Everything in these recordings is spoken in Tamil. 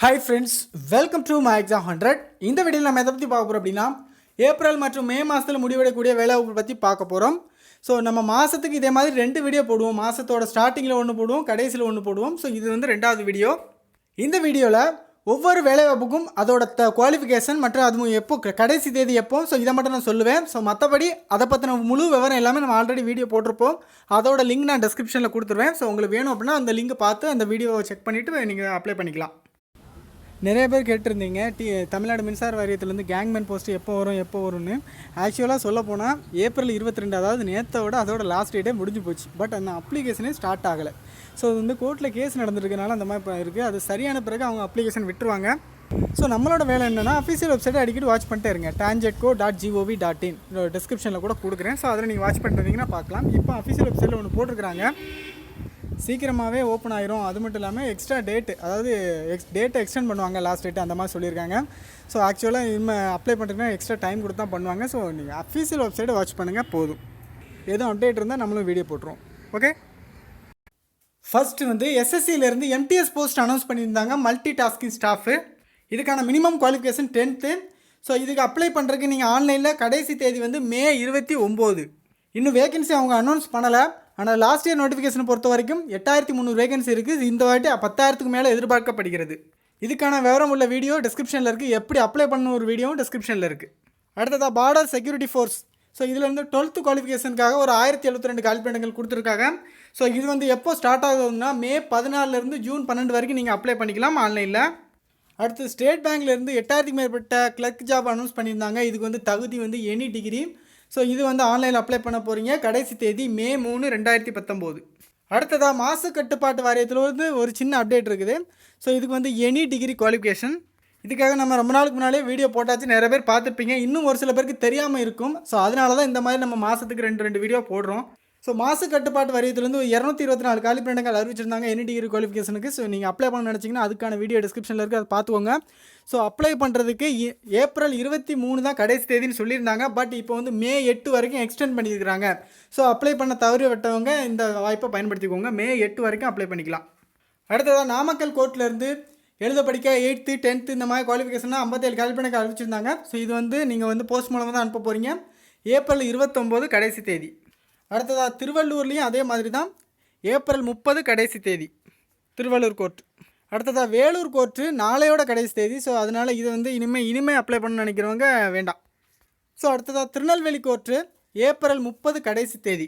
Hi friends welcome to my exam hundred இந்த வீடியோவில் நம்ம எதை பற்றி பார்க்க போகிறோம் அப்படின்னா ஏப்ரல் மற்றும் மே மாதத்தில் முடிவடையக்கூடிய வேலைவாய்ப்பு பற்றி பார்க்க போகிறோம் ஸோ நம்ம மாதத்துக்கு இதே மாதிரி ரெண்டு வீடியோ போடுவோம். மாதத்தோட ஸ்டார்டிங்கில் ஒன்று போடுவோம் கடைசியில் ஒன்று போடுவோம். ஸோ இது வந்து ரெண்டாவது வீடியோ இந்த வீடியோவில் ஒவ்வொரு வேலைவாய்ப்புக்கும் அதோட த குவாலிஃபிகேஷன் மற்றும் அது எப்போ க- கடைசி தேதி எப்போ ஸோ இதை மட்டும் நான் சொல்லுவேன். ஸோ மற்றபடி அதை பற்றின முழு விவரம் எல்லாமே நம்ம ஆல்ரெடி வீடியோ போட்டிருப்போம். அதோட லிங்க் நான் டிஸ்கிரிப்ஷனில் கொடுத்துருவேன். ஸோ உங்களுக்கு வேணும் அப்படின்னா அந்த லிங்கை பார்த்து அந்த வீடியோவை செக் பண்ணிவிட்டு நீங்கள் அப்ளை பண்ணிக்கலாம். நிறைய பேர் கேட்டிருந்தீங்க. டி தமிழ்நாடு மின்சார வாரியத்துலேருந்து கேங்மேன் போஸ்ட் எப்போ வரும் எப்போ வரும்னு. ஆக்சுவலாக சொல்ல போனால் ஏப்ரல் இருபத்தி ரெண்டு அதாவது நேற்றோட அதோட லாஸ்ட் டேட்டே முடிஞ்சு போச்சு. பட் அந்த அப்ளிகேஷனே ஸ்டார்ட் ஆகலை. ஸோ அது வந்து கோர்ட்டில் கேஸ் நடந்திருக்கனால அந்த மாதிரி இருக்குது அது சரியான பிறகு அவங்க அப்ளிகேஷன் விட்டுருவாங்க. ஸோ நம்மளோட வேலை என்னென்னா அஃபீஷியல் வெப்சைட்டை அடிக்கடி வாட்ச் பண்ணிட்டே இருங்க. Tangedco dot gov dot in டிஸ்கிரிப்ஷனில் கூட கொடுக்குறேன். ஸோ அதில் நீங்கள் வாட்ச் பண்ணுறீங்கன்னா பார்க்கலாம். இப்போ அஃபீஷியல் வெப்சைட்டில் ஒன்று போட்டிருக்கிறாங்க. சீக்கிரமாகவே ஓப்பன் ஆயிரும். அது மட்டும் இல்லாமல் எக்ஸ்ட்ரா டேட் அதாவது எக்ஸ் டேட்டை எக்ஸ்டெண்ட் பண்ணுவாங்க லாஸ்ட் டேட் அந்த மாதிரி சொல்லியிருக்காங்க. ஸோ ஆக்சுவலாக இனிமேல் அப்ளை பண்ணுறதுனா எக்ஸ்ட்ரா டைம் கொடுத்து தான் பண்ணுவாங்க. ஸோ நீங்கள் அஃபீஷியல் வெப்சைட்டை வாட்ச் பண்ணுங்கள் போதும். எதுவும் அப்டேட் இருந்தால் நம்மளும் வீடியோ போட்டுருவோம். ஓகே ஃபஸ்ட்டு வந்து எஸ்எஸ்சியிலேருந்து எம்டிஎஸ் போஸ்ட் அனௌன்ஸ் பண்ணியிருந்தாங்க மல்டி டாஸ்கிங் ஸ்டாஃபு இதுக்கான மினிமம் குவாலிஃபிகேஷன் டென்த்து ஸோ இதுக்கு அப்ளை பண்ணுறதுக்கு நீங்கள் ஆன்லைனில் கடைசி தேதி வந்து மே இருபத்தி ஒம்பது. இன்னும் வேகன்சி அவங்க அனௌன்ஸ் பண்ணலை. ஆனால் லாஸ்ட் இயர் நோட்டிஃபிகேஷன் பொறுத்த வரைக்கும் எட்டாயிரத்தி முந்நூறு வேகன்சி இருக்குது இந்த வாட்டி பத்தாயிரத்துக்கு மேலே எதிர்பார்க்கப்படுகிறது. இதுக்கான விவரம் உள்ள வீடியோ டிஸ்கிரிப்ஷனில் இருக்குது எப்படி அப்ளை பண்ண ஒரு வீடியோவும் டிஸ்கிரிப்ஷனில் இருக்குது அடுத்ததாக பார்டர் செக்யூரிட்டி ஃபோர்ஸ் ஸோ இதுலேருந்து டுவெல்த்து குவாலிஃபிகேஷனுக்காக ஒரு ஆயிரத்தி எழுபத்தி ரெண்டு கால்பேண்டுகள் கொடுத்துருக்காங்க. ஸோ இது வந்து எப்போ ஸ்டார்ட் ஆகுதுன்னா மே பதினாலிருந்து ஜூன் பன்னெண்டு வரைக்கும் நீங்கள் அப்ளை பண்ணிக்கலாம் ஆன்லைனில் அடுத்து ஸ்டேட் பேங்க்லேருந்து எட்டாயிரத்துக்கு மேற்பட்ட கிளர்க் ஜாப் அனௌன்ஸ் பண்ணியிருந்தாங்க. இதுக்கு வந்து தகுதி வந்து எனி டிகிரி ஸோ இது வந்து ஆன்லைனில் அப்ளை பண்ண போகிறீங்க கடைசி தேதி மே மூணு ரெண்டாயிரத்தி பத்தொம்போது. அடுத்ததாக மாசு கட்டுப்பாட்டு வாரியத்தில் வந்து ஒரு சின்ன அப்டேட் இருக்குது. ஸோ இதுக்கு வந்து எனி டிகிரி குவாலிஃபிகேஷன் இதுக்காக நம்ம ரொம்ப நாளுக்கு முன்னாலே வீடியோ போட்டாச்சு. நிறைய பேர் பார்த்துருப்பீங்க. இன்னும் ஒரு சில பேருக்கு தெரியாமல் இருக்கும். ஸோ அதனால தான் இந்த மாதிரி நம்ம மாதத்துக்கு ரெண்டு ரெண்டு வீடியோ போடுறோம். ஸோ மாசு கட்டுப்பாட்டு வாரியத்துலேருந்து இரநூத்தி இருபத்தி நாலு காலிப்பிரண்டங்கள் அறிவிச்சிருந்தாங்க. என்ன டிகிரி குவாலிஃபிகேஷனுக்கு ஸோ நீங்கள் அப்ளை பண்ண நினச்சிங்கன்னா அதுக்கான வீடியோ டிஸ்கிரிப்ஷனில் இருக்குது அதை பார்த்துக்கோங்க. ஸோ அப்ளை பண்ணுறதுக்கு ஏப்ரல் இருபத்தி மூணு தான் கடைசி தேதின்னு சொல்லியிருந்தாங்க. பட் இப்போ வந்து மே எட்டு வரைக்கும் எக்ஸ்டெண்ட் பண்ணியிருக்கிறாங்க. ஸோ அப்ளை பண்ண தவறி விட்டவங்க இந்த வாய்ப்பை பயன்படுத்திக்கோங்க. மே எட்டு வரைக்கும் அப்ளை பண்ணிக்கலாம். அடுத்ததாக நாமக்கல் கோர்ட்லேருந்து எழுத படிக்க எயித்து டென்த்து இந்த மாதிரி குவாலிஃபிகேஷனாக ஐம்பத்தேழு கல்பனைக்கு அறிவிச்சிருந்தாங்க. ஸோ இது வந்து நீங்கள் வந்து போஸ்ட் மூலமாக தான் அனுப்ப போகிறீங்க ஏப்ரல் இருபத்தொம்போது கடைசி தேதி. அடுத்ததாக திருவள்ளூர்லேயும் அதே மாதிரி தான் ஏப்ரல் முப்பது கடைசி தேதி திருவள்ளூர் கோர்ட் அடுத்ததாக வேலூர் கோர்ட்டு நாளையோட கடைசி தேதி. ஸோ அதனால் இது வந்து இனிமேல் இனிமேல் அப்ளை பண்ண நினைக்கிறவங்க வேண்டாம். ஸோ அடுத்ததாக திருநெல்வேலி கோர்ட்டு ஏப்ரல் முப்பது கடைசி தேதி.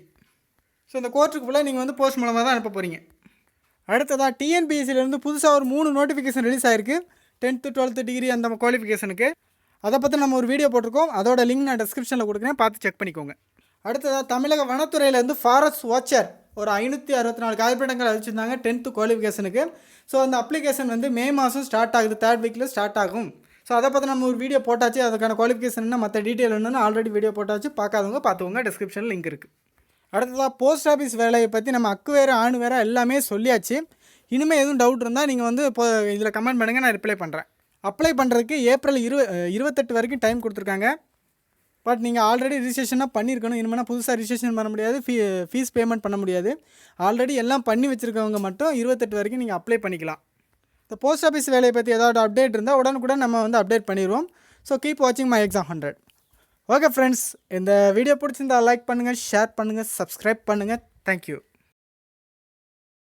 ஸோ இந்த கோர்ட்டுக்கு ஃபுல்லாக நீங்கள் வந்து போஸ்ட் மூலமாக தான் அனுப்ப போகிறீங்க அடுத்ததாக டிஎன்பிஎஸ்சிலேருந்து புதுசாக ஒரு மூணு நோட்டிஃபிகேஷன் ரிலீஸ் ஆயிருக்கு. டென்த்து டுவெல்த்து டிகிரி அந்த குவாலிஃபிகேஷனுக்கு அதை பற்றி நம்ம ஒரு வீடியோ போட்டிருக்கோம். அதோட லிங்க் நான் டிஸ்கிரிப்ஷனில் கொடுக்குறேன். பார்த்து செக் பண்ணிக்கோங்க. அடுத்ததாக தமிழக வனத்துறையிலேருந்து ஃபாரஸ்ட் வாட்சர் ஒரு ஐநூற்றி அறுபத்தி நாலு காய்ப்பிடங்கள் அழிச்சிருந்தாங்க டென்த்து குவாலிஃபிகேஷனுக்கு ஸோ அந்த அப்ளிகேஷன் வந்து மே மாதம் ஸ்டார்ட் ஆகுது தேர்ட் வீக்கில் ஸ்டார்ட் ஆகும். ஸோ அதை பற்றி நம்ம ஒரு வீடியோ போட்டாச்சு அதுக்கான குவாலிஃபிகேஷன் என்ன மற்ற டீட்டெயில் என்னென்னு ஆல்ரெடி வீடியோ போட்டாச்சு பார்க்காதவங்க பார்த்துக்கோங்க டிஸ்கிரிப்ஷனில் லிங்க் இருக்குது அடுத்ததாக போஸ்ட் ஆஃபீஸ் வேலையை பற்றி நம்ம அக்கு வேறு ஆணு வேறு எல்லாமே சொல்லியாச்சு. இனிமேல் எதுவும் டவுட் இருந்தால் நீங்கள் வந்து இப்போ இதில் கமெண்ட் பண்ணுங்கள் நான் ரிப்ளை பண்ணுறேன் அப்ளை பண்ணுறதுக்கு ஏப்ரல் இரு இருபத்தெட்டு வரைக்கும் டைம் கொடுத்துருக்காங்க. பட் நீங்கள் ஆல்ரெடி ரிஜிஸ்ட்ரேஷனாக பண்ணியிருக்கணும் இனிமேல் புதுசாக ரிஜிஸ்ட்ரேஷன் பண்ண முடியாது. ஃபீ ஃபீஸ் பேமெண்ட் பண்ண முடியாது. ஆல்ரெடி எல்லாம் பண்ணி வச்சுருக்கவங்க மட்டும் இருபத்தெட்டு வரைக்கும் நீங்கள் அப்ளை பண்ணிக்கலாம். இந்த போஸ்ட் ஆஃபீஸ் வேலையை பற்றி ஏதாவது அப்டேட் இருந்தால் உடனுக்குடன் நம்ம வந்து அப்டேட் பண்ணிடுவோம். ஸோ கீப் வாட்சிங் my exam hundred okay friends இந்த வீடியோ பிடிச்சிருந்தா லைக் பண்ணுங்கள் ஷேர் பண்ணுங்கள் சப்ஸ்கிரைப் பண்ணுங்கள் தேங்க்யூ